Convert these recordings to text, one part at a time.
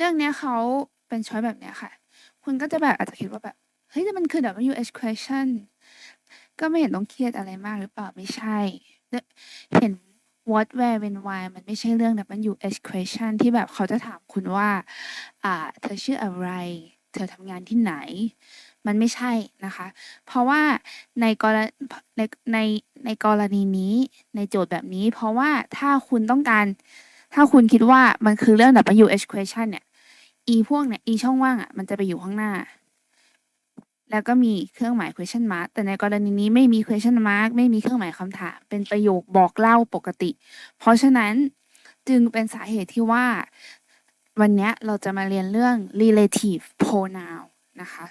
เรื่องเนี้ยเขาเป็นช้อยแบบเนี้ยค่ะ คุณก็จะแบบอาจจะคิดว่าแบบ เฮ้ยแต่มันคือ WH question ก็ไม่เห็นต้องเครียดอะไรมากหรือเปล่าไม่ใช่ เห็น what where when why มันไม่ใช่เรื่อง WH question ที่แบบเขาจะถามคุณว่า อ่า เธอชื่ออะไร เธอทำงานที่ไหน มันไม่ใช่นะคะ เพราะว่าในกรณในในในกรณีนี้ในโจทย์แบบนี้ เพราะว่าถ้าคุณต้องการ ถ้าคุณคิดว่ามันคือเรื่อง WH question เนี่ย e พวกเนี่ย e ช่องว่างอะมันจะไปอยู่ข้างหน้า แล้วก็มีเครื่องหมาย question mark แต่ในกรณีนี้ไม่มี question mark ไม่มีเครื่องหมายคำถาม เป็นประโยคบอกเล่าปกติ เพราะฉะนั้นจึงเป็นสาเหตุที่ว่า วันนี้เราจะมาเรียนเรื่อง relative pronoun นะคะ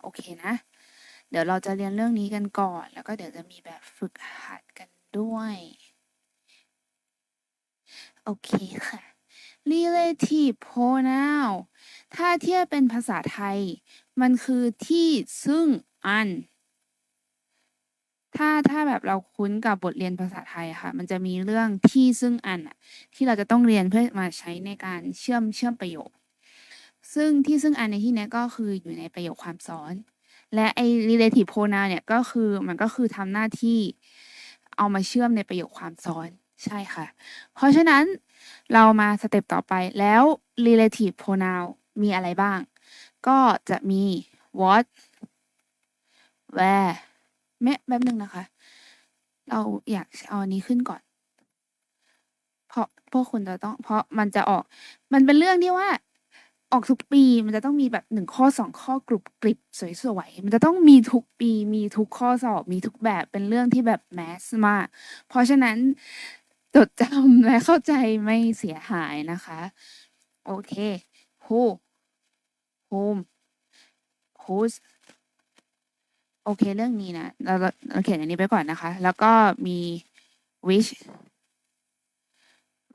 โอเคนะ เดี๋ยวเราจะเรียนเรื่องนี้กันก่อน แล้วก็เดี๋ยวจะมีแบบฝึกหัดกันด้วย โอเคค่ะ relative pronoun ถ้าเทียบเป็นภาษาไทย มันคือที่ซึ่งอัน ถ้าถ้าแบบเราคุ้นกับบทเรียนภาษาไทยค่ะ มันจะมีเรื่องที่ซึ่งอันที่เราจะต้องเรียนเพื่อมาใช้ในการเชื่อมเชื่อมประโยค ซึ่งที่ซึ่งอันในที่นี้ก็คืออยู่ในประโยคความซ้อน และไอ้ relative pronoun เนี่ยก็คือมันก็คือทำหน้าที่เอามาเชื่อมในประโยคความซ้อนใช่ค่ะ เพราะฉะนั้น เรามาสเต็ปต่อไปแล้ว relative pronoun มีอะไรบ้าง ก็จะมี what where แม่แป๊บนึงนะคะ เราอยากเอาอันนี้ขึ้นก่อน เพราะพวกคุณจะต้อง เพราะมันจะออก มันเป็นเรื่องที่ว่า ออกทุกปีมันจะต้องมีแบบหนึ่งข้อสองข้อกรุบกริบสวยๆ มันจะต้องมีทุกปี มีทุกข้อสอบ มีทุกแบบเป็นเรื่องที่แบบแมสมาก เพราะฉะนั้น จดจำและเข้าใจไม่เสียหายนะคะ โอเค who whom whose โอเค เรื่องนี้นะ เราเราเขียนอันนี้ไปก่อนนะคะ แล้วก็มี which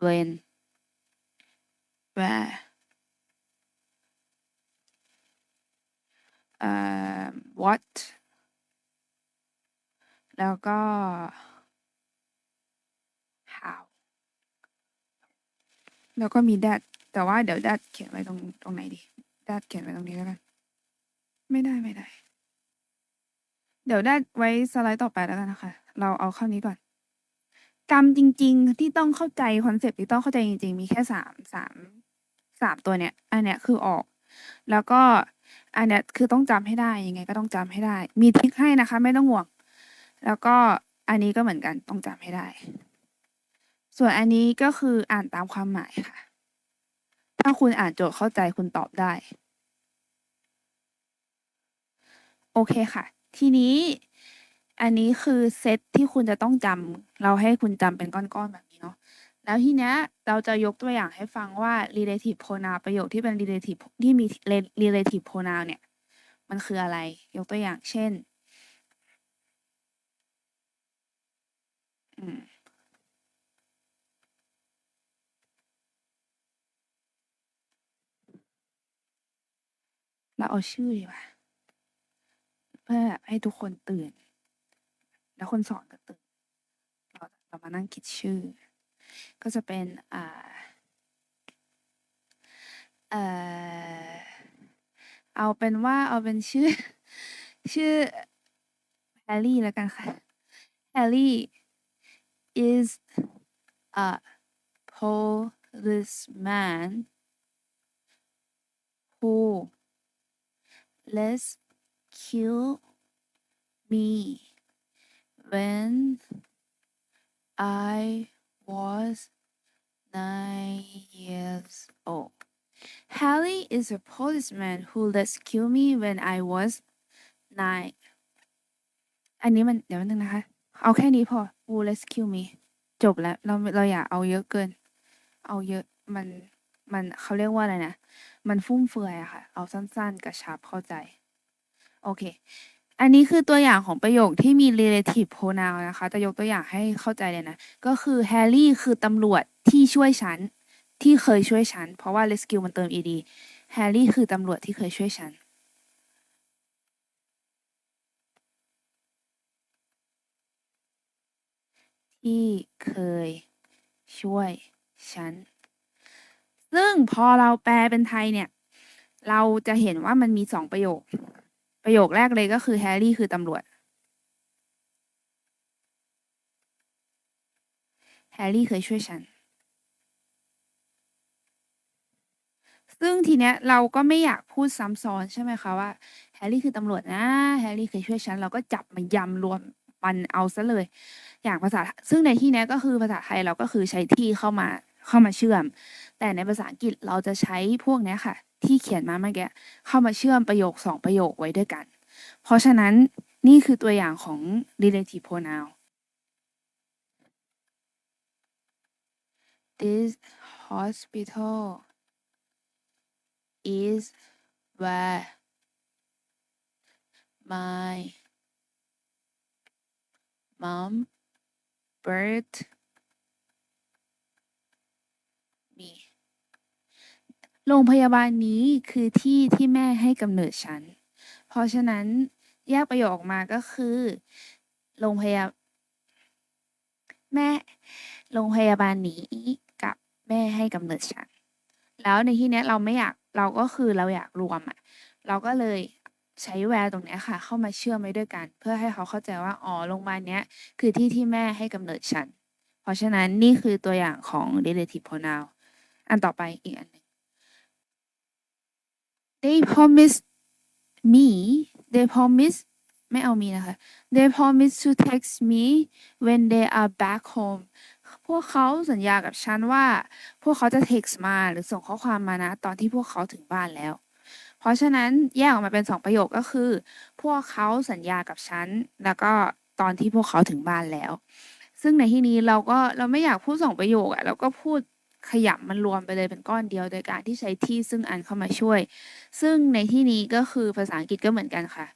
when where เอ่อ what แล้วก็ how แล้วก็มี that แต่ว่าเดี๋ยว that เขียนไว้ตรงตรงไหนดี that เขียนไว้ตรงนี้แล้วกัน ไม่ได้ไม่ได้ เดี๋ยวได้ไว้สไลด์ต่อไปแล้วกันนะคะ เราเอาเข้านี้ก่อน กรรมจริง ๆ ที่ต้องเข้าใจคอนเซปต์ที่ต้องเข้าใจจริง ๆ มีแค่สามสามสามตัวเนี้ยอันเนี้ยคือออก แล้วก็อันเนี้ยคือต้องจำให้ได้ยังไงก็ต้องจำให้ได้ มีทิคให้นะคะ ไม่ต้องห่วง แล้วก็อันนี้ก็เหมือนกันต้องจำให้ได้ ส่วนอันนี้ก็คืออ่านตามความหมายค่ะ ถ้าคุณอ่านโจทย์เข้าใจคุณตอบได้ โอเคค่ะ ทีนี้อันนี้คือเซตที่คุณจะต้องจำเราให้คุณจำเป็นก้อนๆแบบนี้เนาะแล้วทีเนี้ยเราจะยกตัวอย่างให้ฟังว่า relative pronoun ประโยคที่เป็น relative ที่มี relative pronoun เนี่ย มันคืออะไร ยกตัวอย่างเช่น อืม เราเอาชื่อดีกว่าเพื่อให้ทุกคนตื่น แล้วคนสอนก็ตื่น เราเรามานั่งคิดชื่อ ก็จะเป็น อ่า เอ่อ เอาเป็นว่าเอาเป็นชื่อ ชื่อแฮร์รี่แล้วกันค่ะ แฮร์รี่ is a policeman who rescued me when I was nine years old. Harry is a policeman who rescued me when I was nine. อันนี้มันเดี๋ยวนึงนะคะ เอาแค่นี้พอ who rescue me จบแล้ว เราเราอย่าเอาเยอะเกิน เอาเยอะมันมันเขาเรียกว่าอะไรนะ มันฟุ่มเฟือยอะค่ะ เอาสั้นๆ กระชับเข้าใจ โอเค อันนี้คือตัวอย่างของประโยคที่มี relative pronoun นะคะ จะยกตัวอย่างให้เข้าใจเลยนะ ก็คือแฮร์รี่คือตำรวจที่ช่วยฉัน ที่เคยช่วยฉัน เพราะว่า rescue มันเติม ed แฮร์รี่คือตำรวจที่เคยช่วยฉันที่เคยช่วยฉัน ซึ่งพอเราแปลเป็นไทยเนี่ย เราจะเห็นว่ามันมีสองประโยค ประโยคแรกเลยก็คือแฮร์รี่คือตำรวจ แฮร์รี่เคยช่วยฉัน ซึ่งทีเนี้ยเราก็ไม่อยากพูดซ้ำซ้อนใช่ไหมคะว่าแฮร์รี่คือตำรวจนะ แฮร์รี่เคยช่วยฉัน เราก็จับมายำรวมมันเอาซะเลย อย่างภาษา ซึ่งในที่เนี้ยก็คือภาษาไทยเราก็คือใช้ที่เข้ามาเข้ามาเชื่อม แต่ในภาษาอังกฤษเราจะใช้พวกนี้ค่ะ ที่เขียนมาเมื่อกี้เข้ามาเชื่อมประโยคสองประโยคไว้ด้วยกัน เพราะฉะนั้นนี่คือตัวอย่างของ relative pronoun this hospital is where my mom birthed me โรงพยาบาลนี้คือที่ที่แม่ให้กำเนิดฉัน เพราะฉะนั้นแยกประโยคออกมาก็คือโรงพยาแม่โรงพยาบาลนี้กับแม่ให้กำเนิดฉัน แล้วในที่นี้เราไม่อยากเราก็คือเราอยากรวมอะเราก็เลยใช้แวร์ตรงนี้ค่ะ เข้ามาเชื่อมไว้ด้วยกัน เพื่อให้เขาเข้าใจว่าอ๋อโรงพยาบาลเนี้ยคือที่ที่แม่ให้กำเนิดฉัน เพราะฉะนั้นนี่คือตัวอย่างของ relative pronoun อันต่อไปอีกอันหนึ่ง they promise me they promise ไม่เอามีนะคะ they promise to text me when they are back home พวกเขาสัญญากับฉันว่า พวกเขาจะ text มาหรือส่งข้อความมานะ ตอนที่พวกเขาถึงบ้านแล้ว เพราะฉะนั้นแยกออกมาเป็นสองประโยคก็คือ พวกเขาสัญญากับฉัน แล้วก็ตอนที่พวกเขาถึงบ้านแล้ว ซึ่งในที่นี้เราก็เราไม่อยากพูดสองประโยคอะเราก็พูด ขยำมันรวมไปเลยเป็นก้อนเดียว โดยการที่ใช้ที่ซึ่งอันเข้ามาช่วย ซึ่งในที่นี้ก็คือภาษาอังกฤษก็เหมือนกันค่ะ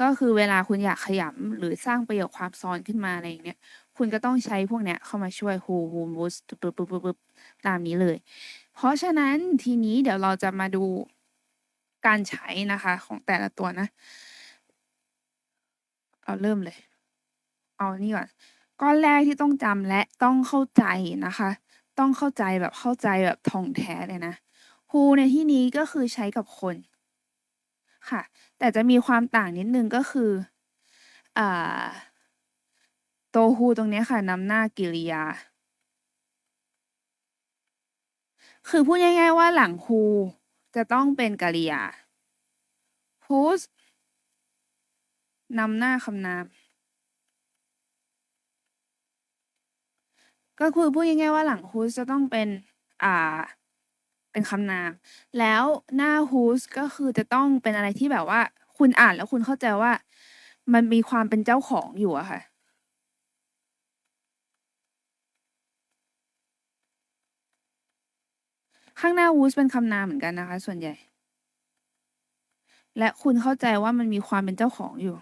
ก็คือเวลาคุณอยากขยำหรือสร้างประโยคความซ้อนขึ้นมาอะไรอย่างเนี้ยคุณก็ต้องใช้พวกเนี้ยเข้ามาช่วย who who was ปึ๊บปึ๊บปึ๊บปึ๊บตามนี้เลย เพราะฉะนั้นทีนี้เดี๋ยวเราจะมาดูการใช้นะคะของแต่ละตัวนะ เอาเริ่มเลย เอานี่ก่อนก้อนแรกที่ต้องจำและต้องเข้าใจนะคะ ต้องเข้าใจแบบเข้าใจแบบท่องแท้เลยนะ who ในที่นี้ก็คือใช้กับคน ค่ะ แต่จะมีความต่างนิดนึงก็คืออ่าตัว who ตรงนี้ค่ะนำหน้ากริยา คือพูดง่ายๆว่าหลัง who จะต้องเป็นกริยา whose นำหน้าคำนาม ก็คือพูดง่ายๆว่าหลัง whose จะต้องเป็น อ่า เป็นคำนาม แล้วหน้า whose ก็คือจะต้องเป็นอะไรที่แบบว่า คุณอ่านแล้วคุณเข้าใจว่า มันมีความเป็นเจ้าของอยู่อะค่ะ ข้างหน้า whose เป็นคำนามเหมือนกันนะคะ ส่วนใหญ่ และคุณเข้าใจว่ามันมีความเป็นเจ้าของอยู่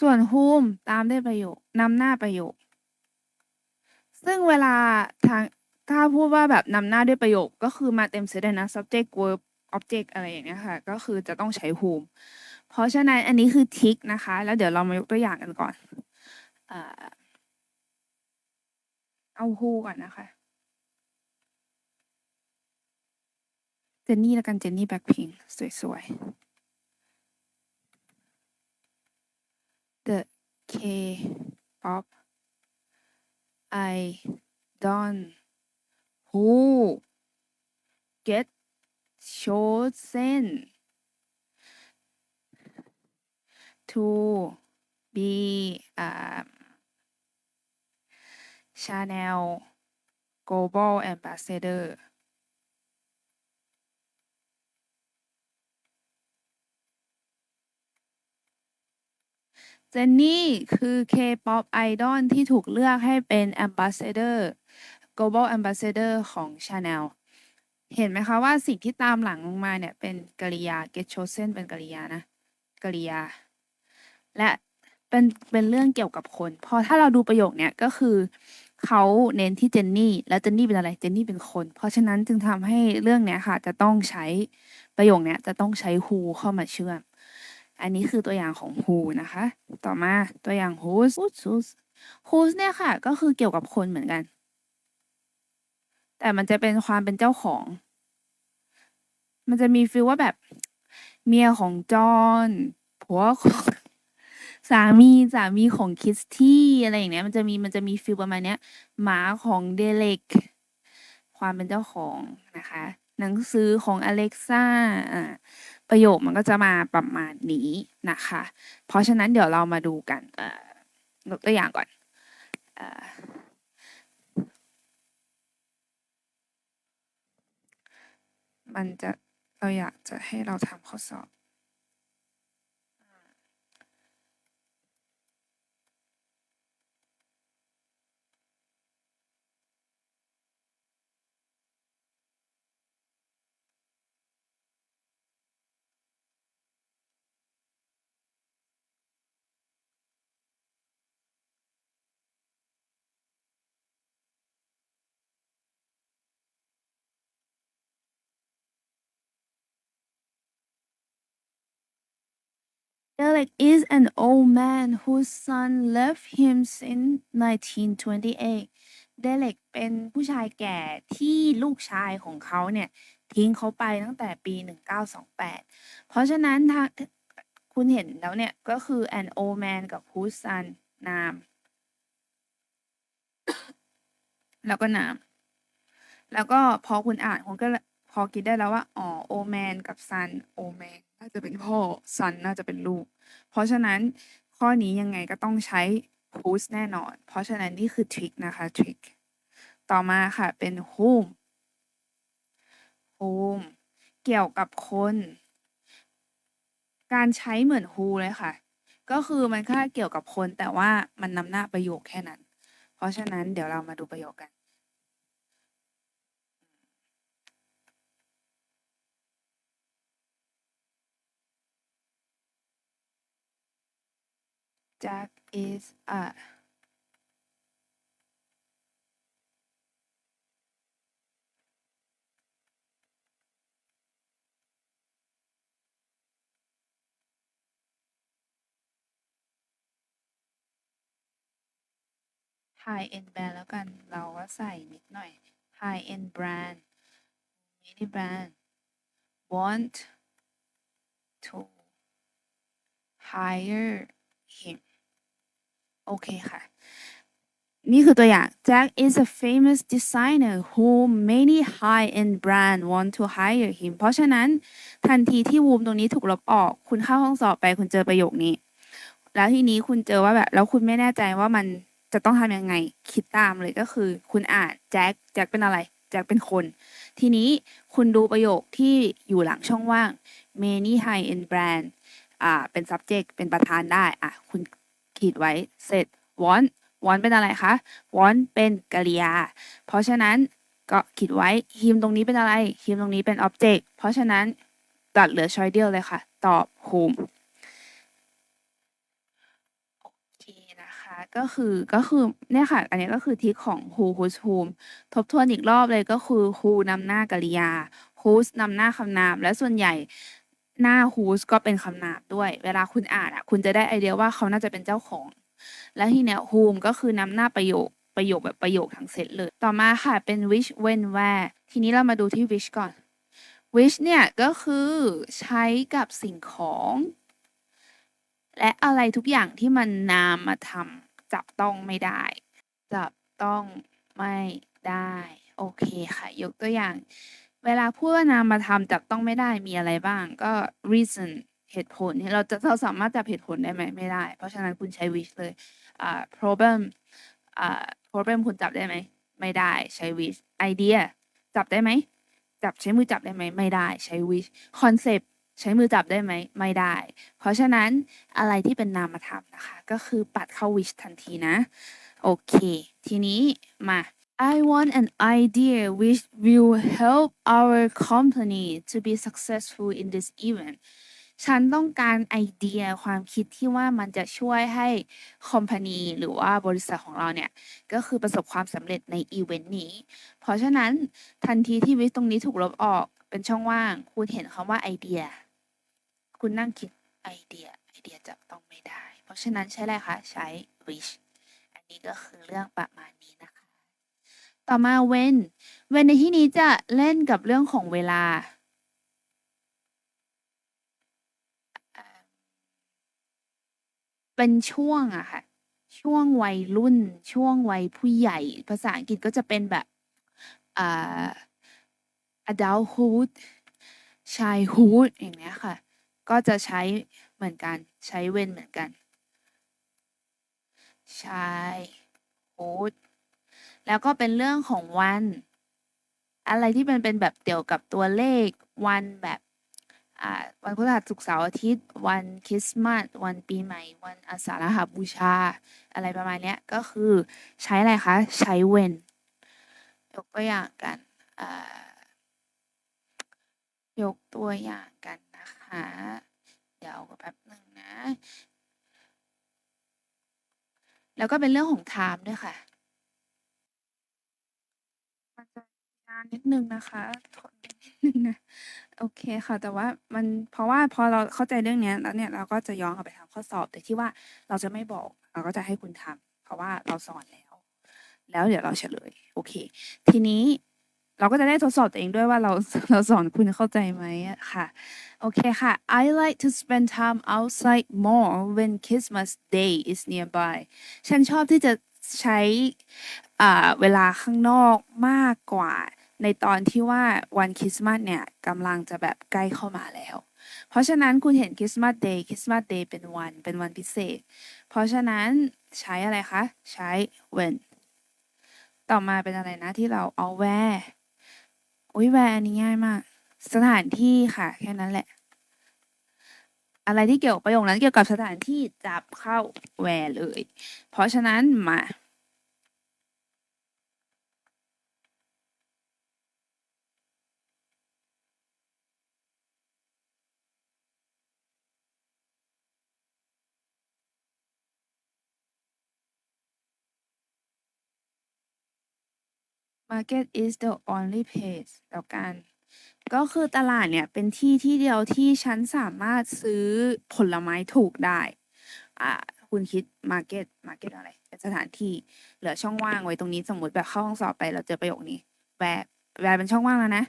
ส่วน whom ตามด้วยประโยคนำหน้าประโยค ซึ่งเวลาทางถ้าพูดว่าแบบนำหน้าด้วยประโยคก็คือมาเต็มเซตเลยนะ subject verb object อะไรอย่างเงี้ยค่ะ ก็คือจะต้องใช้ whom เพราะฉะนั้นอันนี้คือทิกนะคะ แล้วเดี๋ยวเรามายกตัวอย่างกันก่อนเอา who ก่อนนะคะ เจนนี่แล้วกันเจนนี่แบ็คพิงสวยๆ K-pop. Idol who get chosen to be um, Chanel global ambassador เจนนี่คือ K-pop idol ที่ถูกเลือกให้เป็น ambassador global ambassador ของ Chanel เห็นไหมคะว่าสิ่งที่ตามหลังลงมาเนี่ย เป็นกริยา get chosen เป็นกริยานะกริยา และเป็นเป็นเรื่องเกี่ยวกับคน พอถ้าเราดูประโยคเนี่ยก็คือเขาเน้นที่เจนนี่ แล้วเจนนี่เป็นอะไร เจนนี่เป็นคน เพราะฉะนั้นจึงทำให้เรื่องเนี้ยค่ะ จะต้องใช้ประโยคเนี้ยจะต้องใช้ who เข้ามาเชื่อม อันนี้คือตัวอย่างของ who นะคะ ต่อมาตัวอย่าง whose whose whose เนี่ยค่ะ ก็คือเกี่ยวกับคนเหมือนกัน แต่มันจะเป็นความเป็นเจ้าของ มันจะมีฟีลว่าแบบ เมียของจอห์นผัวของสามีสามีของคิสตี้อะไรอย่างเนี้ยมันจะมีมันจะมีฟีลประมาณเนี้ย หมาของเดเล็ก ความเป็นเจ้าของนะคะ หนังสือของอเล็กซ่าอ่า ประโยคมันก็จะมาประมาณนี้นะคะ เพราะฉะนั้นเดี๋ยวเรามาดูกันยกตัวอย่างก่อนอมันจะเราอยากจะให้เราทำข้อสอบ Derek is an old man whose son left him since 1928 Derek เป็นผู้ชายแก่ที่ลูกชายของเขาเนี่ย ทิ้งเขาไปตั้งแต่ปี 1928 เพราะฉะนั้นทางคุณเห็นแล้วเนี่ย ก็คือ an old man กับ whose son นาม แล้วก็นาม แล้วก็พอคุณอ่านคุณก็พอคิดได้แล้วว่า อ๋อ old man กับ son old man น่าจะเป็นพ่อ son น่าจะเป็นลูก เพราะฉะนั้นข้อนี้ยังไงก็ต้องใช้ whose แน่นอน เพราะฉะนั้นนี่คือทริคนะคะทริคต่อมาค่ะเป็น whom whom เกี่ยวกับคน การใช้เหมือน who เลยค่ะ ก็คือมันแค่เกี่ยวกับคนแต่ว่ามันนำหน้าประโยคแค่นั้น เพราะฉะนั้นเดี๋ยวเรามาดูประโยคกัน Jack is a high end brand แล้วกัน เราก็ใส่นิดหน่อย high end brand mini brand want to hire him โอเคค่ะ นี่คือตัวอย่าง Jack is a famous designer who many high-end brand want to hire him เพราะฉะนั้นทันทีที่วูมตรงนี้ถูกลบออก คุณเข้าห้องสอบไปคุณเจอประโยคนี้ แล้วทีนี้คุณเจอว่าแบบ แล้วคุณไม่แน่ใจว่ามันจะต้องทำยังไง คิดตามเลยก็คือ คุณอ่านแจ็คแจ็คเป็นอะไรแจ็คเป็นคน ทีนี้คุณดูประโยคที่อยู่หลังช่องว่าง many high-end brand อ่าเป็น subject เป็นประธานได้อะคุณ ขีดไว้เสร็จ want want เป็นอะไรคะ want เป็นกริยา เพราะฉะนั้นก็ขีดไว้ him ตรงนี้เป็นอะไร him ตรงนี้เป็น object เพราะฉะนั้นตัดเหลือ choice เดียวเลยค่ะ ตอบ whom โอเคนะคะก็คือก็คือเนี่ยค่ะ อันนี้ก็คือทิศของ who whose whom ทบทวนอีกรอบเลยก็คือ who นำหน้ากริยา whose นำหน้าคำนาม และส่วนใหญ่ หน้า whose ก็เป็นคำนามด้วย เวลาคุณอ่านอะคุณจะได้ไอเดียว่าเขาน่าจะเป็นเจ้าของ และทีเนี้ย whom ก็คือนำหน้าประโยคประโยคแบบประโยคทั้งเซตเลย ต่อมาค่ะเป็น which when where ทีนี้เรามาดูที่ which ก่อน which เนี่ยก็คือใช้กับสิ่งของ และอะไรทุกอย่างที่มันนามมาทำจับต้องไม่ได้ จับต้องไม่ได้ โอเคค่ะ ยกตัวอย่าง เวลาพูดว่านามมาทำจับต้องไม่ได้มีอะไรบ้าง ก็ reason เหตุผลเราจะเราสามารถจับเหตุผลได้ไหมไม่ได้ เพราะฉะนั้นคุณใช้ which เลยอ่า problem อ่า problem คุณจับได้ไหมไม่ได้ใช้ which idea จับได้ไหมจับใช้มือจับได้ไหมไม่ได้ใช้ which concept ใช้มือจับได้ไหมไม่ได้ เพราะฉะนั้นอะไรที่เป็นนามธรรมนะคะ ก็คือปัดเข้า which ทันทีนะ โอเค ทีนี้มา I want an idea which will help our company to be successful in this event ฉันต้องการไอเดียความคิดที่ว่ามันจะช่วยให้คอมพานีหรือว่าบริษัทของเราเนี่ย ก็คือประสบความสำเร็จในอีเวนต์นี้ เพราะฉะนั้นทันทีที่วิสตรงนี้ถูกลบออกเป็นช่องว่าง คุณเห็นคำว่าไอเดีย คุณนั่งคิดไอเดีย ไอเดียจะต้องไม่ได้ เพราะฉะนั้นใช้อะไรคะ ใช้ which อันนี้ก็คือเรื่องประมาณนี้ ต่อมา when when ในที่นี้จะเล่นกับเรื่องของเวลา เป็นช่วงอะค่ะ ช่วงวัยรุ่น ช่วงวัยผู้ใหญ่ ภาษาอังกฤษก็จะเป็นแบบอ่า adulthood childhood อย่างเนี้ยค่ะ ก็จะใช้เหมือนกัน ใช้ when เหมือนกัน childhood แล้วก็เป็นเรื่องของวัน อะไรที่เป็นเป็นแบบเกี่ยวกับตัวเลข วันแบบวันพฤหัสศุกร์เสาร์อาทิตย์ วันคริสต์มาสวันปีใหม่ วันอาสาฬหบูชา อะไรประมาณเนี้ยก็คือใช้อะไรคะ ใช้ when ยกตัวอย่างกันยกตัวอย่างกันนะคะ เดี๋ยวแป๊บหนึ่งนะ แล้วก็เป็นเรื่องของ time ด้วยค่ะานนิดนึงนะคะทนนิดนึงนะโอเคค่ะ แต่ว่ามันเพราะว่าพอเราเข้าใจเรื่องเนี้ยแล้วเนี่ยเราก็จะย้อนกลับไปทำข้อสอบแต่ที่ว่าเราจะไม่บอกเราก็จะให้คุณทำเพราะว่าเราสอนแล้ว แล้วเดี๋ยวเราเฉลย โอเค ทีนี้เราก็จะได้ทดสอบตัวเองด้วยว่าเราเราสอนคุณเข้าใจไหมอะค่ะโอเคค่ะ I like to spend time outside more when Christmas Day is nearby ฉันชอบที่จะใช้อ่าเวลาข้างนอกมากกว่า ในตอนที่ว่าวันคริสต์มาสเนี่ยกำลังจะแบบใกล้เข้ามาแล้ว เพราะฉะนั้นคุณเห็นคริสต์มาสเดย์คริสต์มาสเดย์เป็นวันเป็นวันพิเศษ เพราะฉะนั้นใช้อะไรคะ ใช้ when ต่อมาเป็นอะไรนะที่เราเอา where อุ้ย where อันนี้ง่ายมาก สถานที่ค่ะ แค่นั้นแหละ อะไรที่เกี่ยวประโยคนั้นเกี่ยวกับสถานที่จับเข้า where เลย เพราะฉะนั้นมา Market is the only place แล้วกัน ก็คือตลาดเนี่ย เป็นที่ที่เดียวที่ฉันสามารถซื้อผลไม้ถูกได้ อ่า คุณคิด Market Market อะไร เป็นสถานที่ เหลือช่องว่างไว้ตรงนี้ สมมติแบบเข้าห้องสอบไปเราเจอประโยคนี้แวร์แวร์เป็นช่องว่างแล้วนะ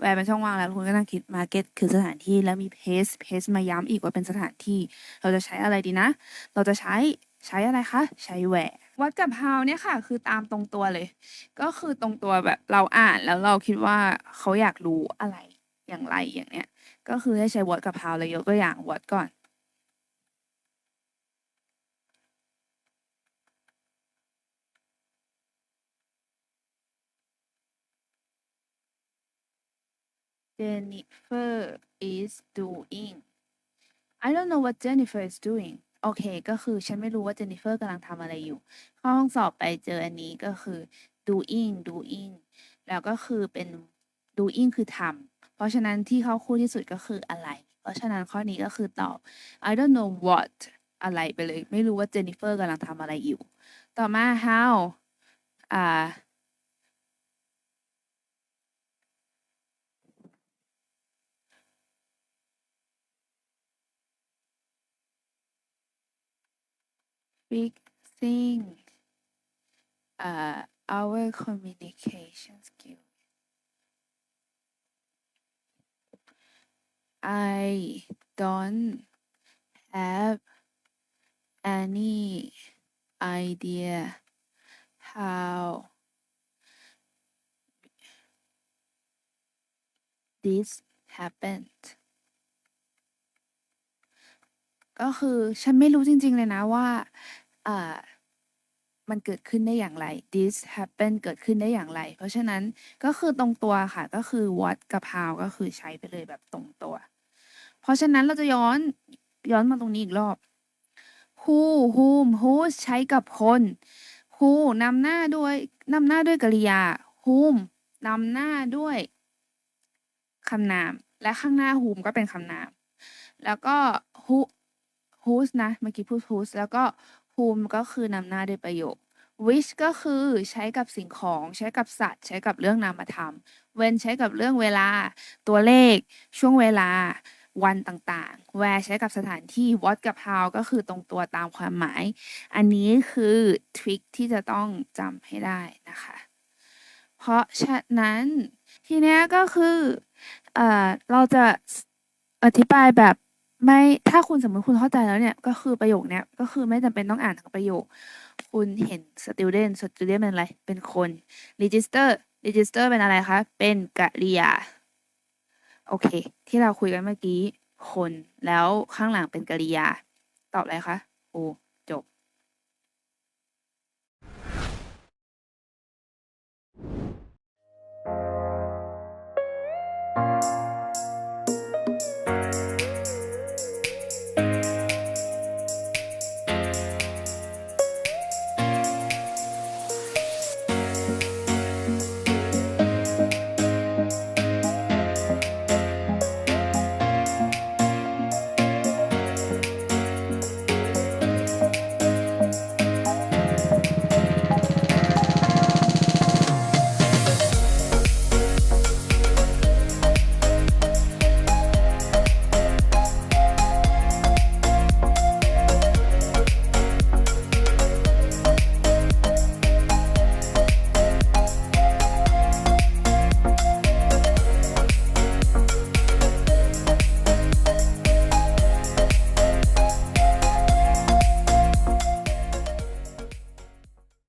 แวร์เป็นช่องว่างแล้วคุณก็นั่งคิด Market คือสถานที่แล้วมี place p a c e มาย้ำอีกว่าเป็นสถานที่ เราจะใช้อะไรดีนะ เราจะใช้ใช้อะไรคะ ใช้ where วั วัดกับ how เนี่ยค่ะ คือตามตรงตัวเลย ก็คือตรงตัวแบบเราอ่านแล้วเราคิดว่าเขาอยากรู้อะไรอย่างไรอย่างเนี้ย ก็คือให้ใช้ what กับ how เลยยกตัวอย่าง what ก่อน Jennifer is doing I don't know what Jennifer is doing โอเค ก็คือฉันไม่รู้ว่าเจนนิเฟอร์กำลังทำอะไรอยู่ เข้าห้องสอบไปเจออันนี้ก็คือ doing doing แล้วก็คือเป็น doing คือทำ เพราะฉะนั้นที่เขาคู่ที่สุดก็คืออะไร เพราะฉะนั้นข้อนี้ก็คือตอบ I don't know what อะไรไปเลย ไม่รู้ว่าเจนนิเฟอร์กำลังทำอะไรอยู่ ต่อมา how อ่า fixing uh, our communication skill. I don't have any idea how this happened ก็คือฉันไม่รู้จริง ๆ เลยนะว่า อ่ามันเกิดขึ้นได้อย่างไร this happen เกิดขึ้นได้อย่างไร เพราะฉะนั้นก็คือตรงตัวค่ะก็คือ what กับ how ก็คือใช้ไปเลยแบบตรงตัว เพราะฉะนั้นเราจะย้อนย้อนมาตรงนี้อีกรอบ who whom whose ใช้กับคน who นำหน้าด้วยนำหน้าด้วยกริยา whom นำหน้าด้วยคำนาม และข้างหน้า whom ก็เป็นคำนาม แล้วก็ who whose นะ เมื่อกี้พูด whose แล้วก็ whom ก็คือนำหน้าด้วยประโยค which ก็คือใช้กับสิ่งของ ใช้กับสัตว์ ใช้กับเรื่องนามธรรม when ใช้กับเรื่องเวลา ตัวเลข ช่วงเวลา วันต่างๆ where ใช้กับสถานที่ what กับ how ก็คือตรงตัวตามความหมาย อันนี้คือทริคที่จะต้องจำให้ได้นะคะ เพราะฉะนั้นทีนี้ก็คือเอเราจะอธิบายแบบ ไม่ ถ้าคุณสมมติคุณเข้าใจแล้วเนี่ย ก็คือประโยคเนี้ย ก็คือไม่จำเป็นต้องอ่านทั้งประโยค คุณเห็น student student เป็นอะไร เป็นคน register register เป็นอะไรคะ เป็นกริยา โอเค ที่เราคุยกันเมื่อกี้ คน แล้วข้างหลังเป็นกริยา ตอบอะไรคะ โอ้